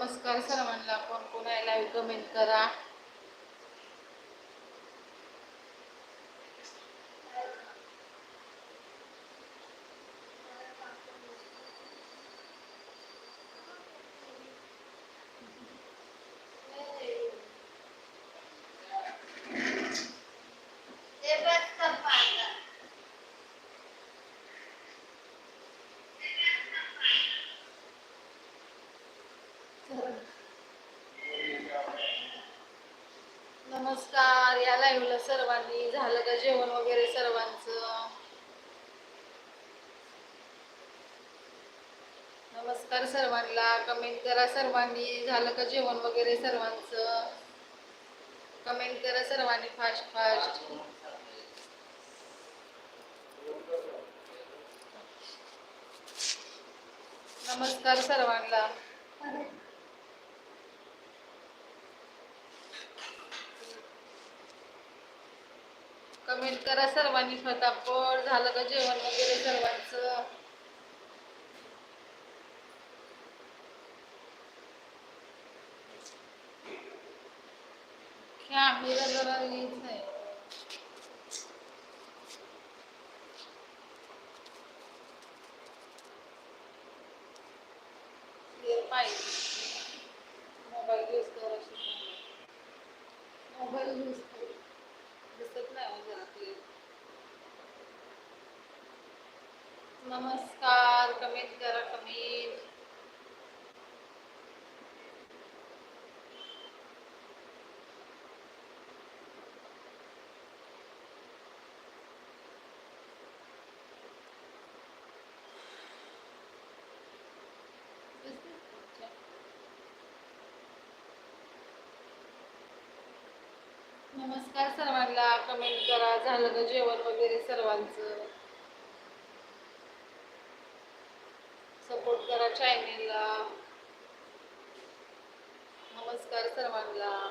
नमस्कार सर्वांना. कोण कोण आहे लाईव्ह कमेंट करा. नमस्कार या लाईव्हला सर्वांनी. झालं का जेवण वगैरे सर्वांचं? नमस्कार सर्वांना. कमेंट करा सर्वांनी. झालं का जेवण वगैरे सर्वांचं? कमेंट करा सर्वांनी फास्ट फास्ट नमस्कार सर्वांना. कमेंट करा सर्वांनी. फटाफट झालं का जेवण वगैरे सर्वांचं? आम्ही जरा नीट नाही Clear पाहिजे मोबाईल यूज करायची मोबाईल यूज कर दिसत नाही हो जरा clear. नमस्कार कमेंट करा कमी नमस्कार सर्वांना कमेंट करा झालं का जेवण वगैरे सर्वांचं सपोर्ट करा चॅनेलला चांगला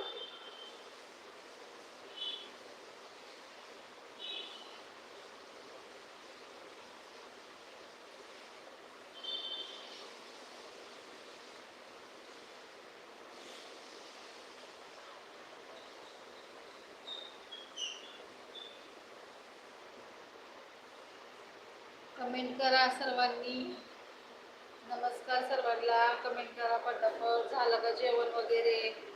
कमेंट करा सर्वांनी. नमस्कार सर्वांना. कमेंट करा पटापट. झालं का जेवण वगैरे?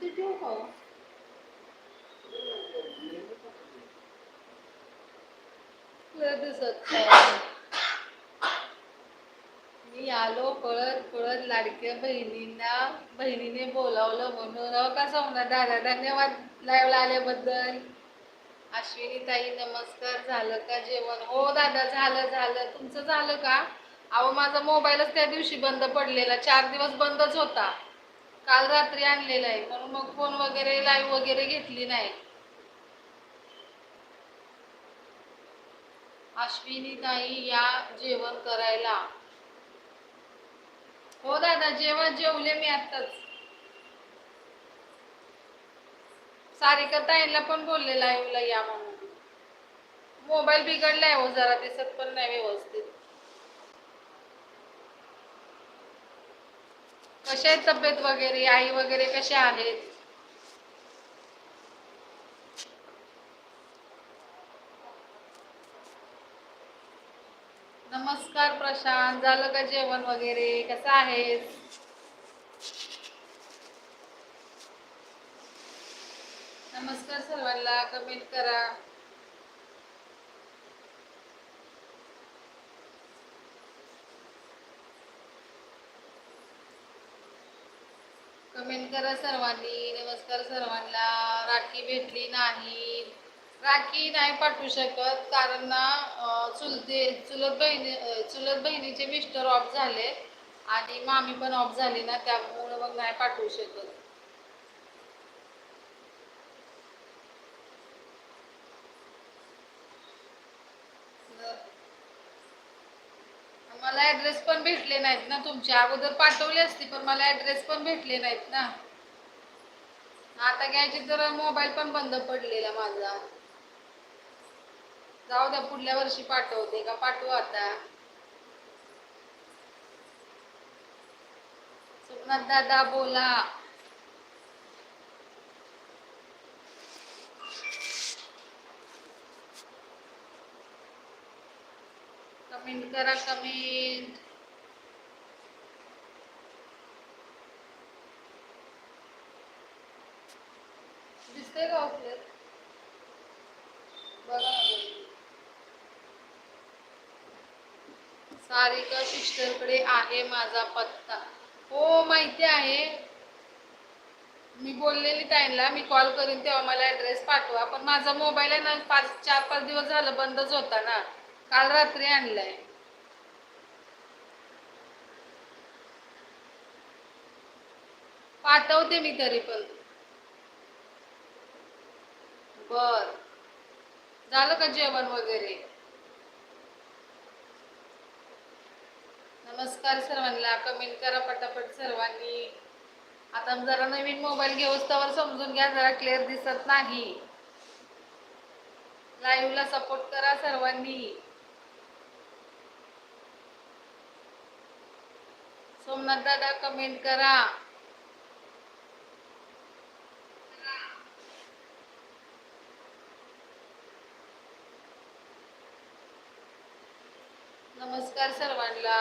तिथे ठेवू का दिसत मी आलो पळत पळत लाडक्या बहिणींना बहिणीने बोलावलं म्हणून. अहो का समजा दादा धन्यवाद लाईव्हला आल्याबद्दल? अश्विनी ताई नमस्कार. झालं का जेवण? हो दादा झालं झालं. तुमचं झालं का? अहो माझा मोबाईलच त्या दिवशी बंद पडलेला. चार दिवस बंदच होता. काल रात्री आणलेला आहे म्हणून मग फोन वगैरे लाईव्ह वगैरे घेतली नाही. अश्विनी ताई या जेवण करायला. हो दादा जेवण जेवले मी आत्ताच. सारिका ताईला पण बोलले लाईव्हला या म्हणून. मोबाईल बिघडलाय हो जरा दिसत पण नाही व्यवस्थित. कशा आहेत तब्येत वगैरे आई वगैरे कशा आहेत? नमस्कार प्रशांत झालं का जेवण वगैरे? कसं आहेस? नमस्कार सर्वांना कमेंट करा. कमेंट करा सर्वांनी नमस्कार सर्वांना. राखी भेटली नाही. राखी नाही पाठवू शकत कारण ना चुलते चुलत बहिणी चुलत बहिणीचे मिस्टर ऑफ झाले. आणि मामी पण ऑफ झाली ना त्यामुळे मग नाही पाठवू शकत मला ऍड्रेस पण भेटले नाहीत ना तुमच्या अगोदर पाठवले असते पण मला ऍड्रेस पण भेटले नाहीत ना. आता घ्यायचे तर मोबाईल पण बंद पडलेला माझा. जाऊ द्या पुढल्या वर्षी पाठवते का? पाठवू आता. स्वप्नात दादा बोला. कमेंट करा कमेंट दिसतंय का आपलं बघा सारिका सिस्टरकडे आहे माझा पत्ता. हो माहिती आहे. मी बोललेली त्यांना मी कॉल करीन तेव्हा मला ॲड्रेस पाठवा. पण माझा मोबाईल आहे ना पाच चार पाच दिवस झालं बंदच होता ना. काल रात्री आणलाय. पाठवते मी तरी पण. बर. झालं का जेवण वगैरे? नमस्कार सर्वांना कमेंट करा पटापट सर्वांनी. आता जरा नवीन मोबाईल घेऊस्तावर तर समजून घ्या जरा क्लिअर दिसत नाही. लाईव्हला सपोर्ट करा सर्वांनी. सोमनाथ दादा कमेंट करा. नमस्कार सर्वांना.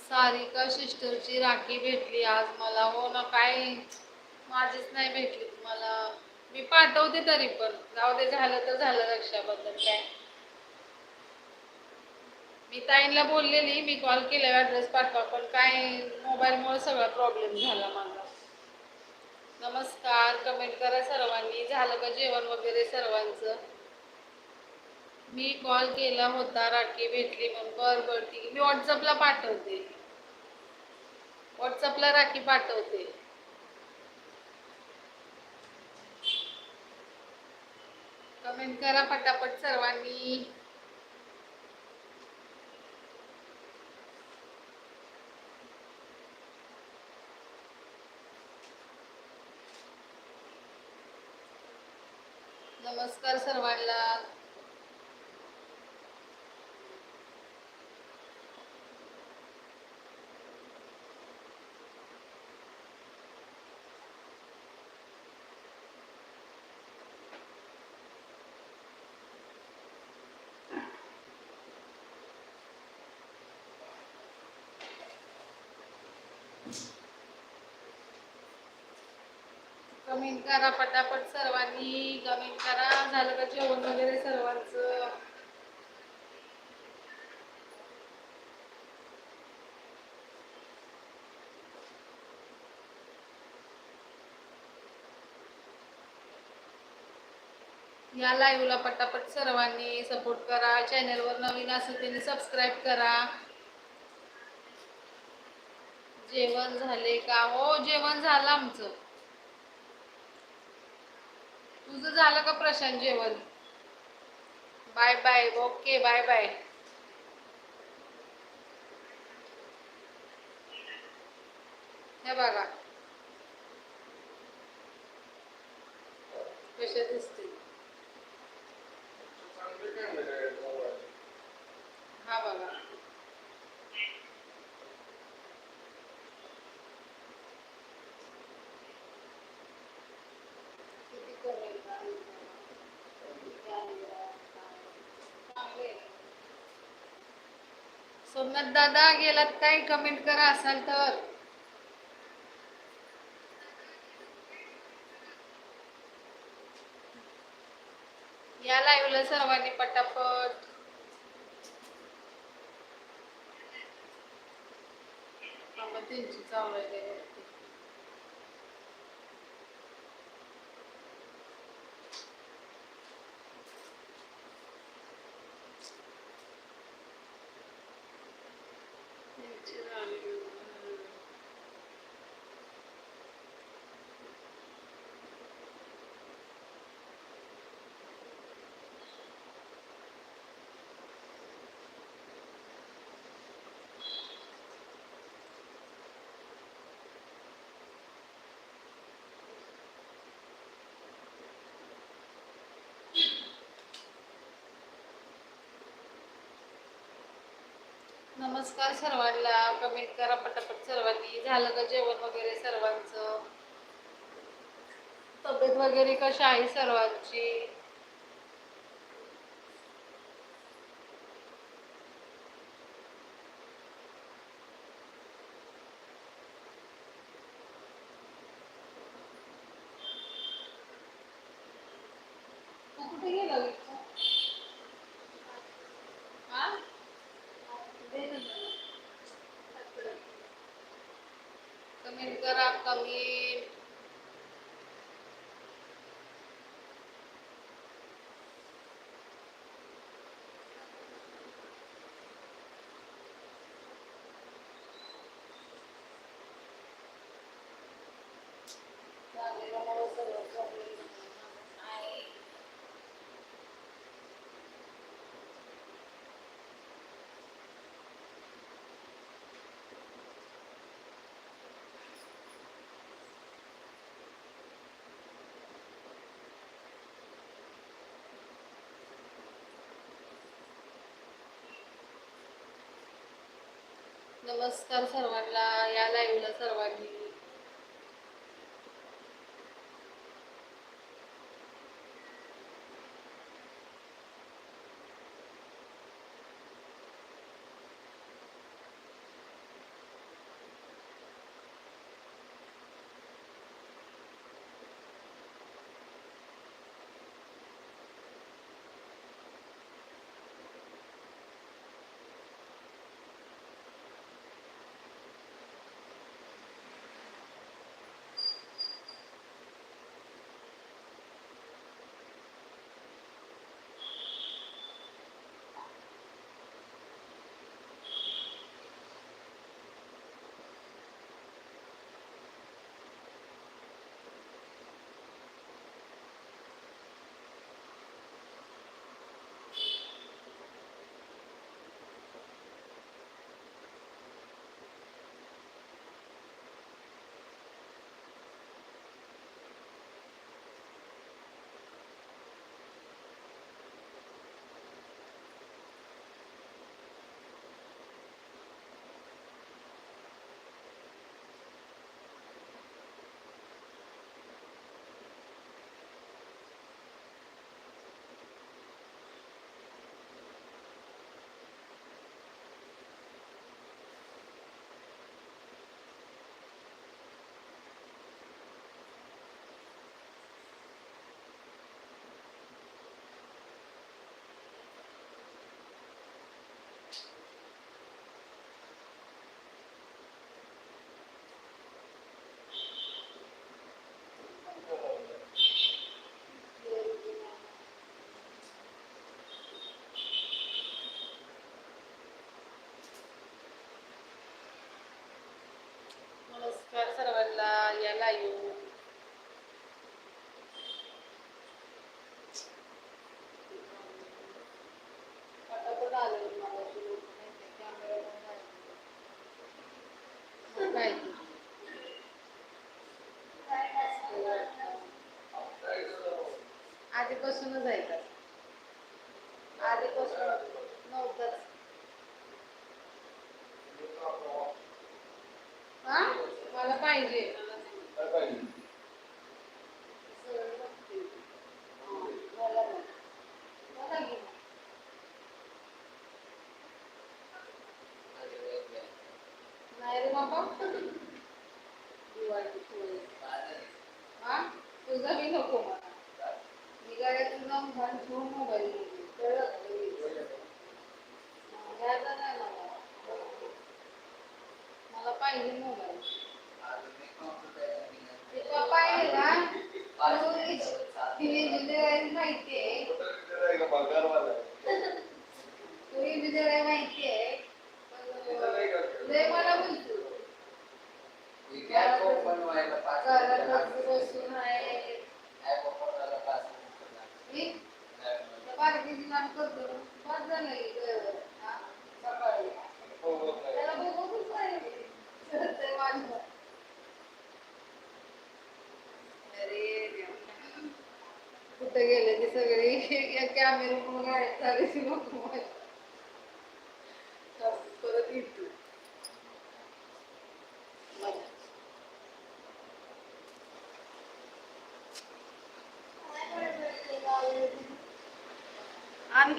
सारिका सिस्टरची राखी भेटली आज मला. हो ना काय माझीच नाही भेटली तुम्हाला. मी पाठवते तरी पण. जाऊ दे झालं तर झालं रक्षाबद्दल काय. मी ताईंना बोललेली मी कॉल केला ॲड्रेस पाठवा पण काय मोबाईलमुळे सगळा प्रॉब्लेम झाला माझा. नमस्कार कमेंट करा सर्वांनी. झालं का जेवण वगैरे सर्वांचं? मी कॉल केला होता राखी भेटली म्हणून. बर बर ठीक मी व्हॉट्सअपला पाठवते. व्हॉट्सअपला राखी पाठवते. कमेंट करा पटापट सर्वांनी. नमस्कार सर्वांना कमेंट करा पटापट सर्वांनी कमेंट करा. झालं का जेवण वगैरे सर्वांचं? या लाईव्हला पटापट सर्वांनी सपोर्ट करा. चॅनलवर नवीन असेल त्याने सबस्क्राईब करा. जेवण झाले का? हो जेवण झालं आमचं. तुझं झालं का प्रशांत जेवण? Bye bye okay bye bye हे बघा. कशा दिसतील हा बघा किती कमेंट सोमनाथ दादा गेलात काय कमेंट करा असाल तर. या लाईव्हला सर्वांनी पटापट. थांबा, त्यांची चालू आहे. नमस्कार सर्वांना. कमेंट करा पटापट सर्वांनी. झालं का जेवण वगैरे सर्वांचं? तब्येत वगैरे कशा आहे सर्वांची तू कुठे गेला विठ्ठल? हा? दे ना जरा. कमेंट करा कमेंट झालेलं नमस्कार सर्वांना या लाईव्हला सर्वांनी. आधीपासूनच आहे का? आधीपासून नव्हतंच. हा? मला पाहिजे. मला नाही रे बाबा. दिवाळी हा? तुझा मी नको मला. 多么的 करतो सकाळी त्याला बघूनच पाहिजे अरे कुठे कुठं गेले ते सगळे? या कॅमेरा गायब झाले नको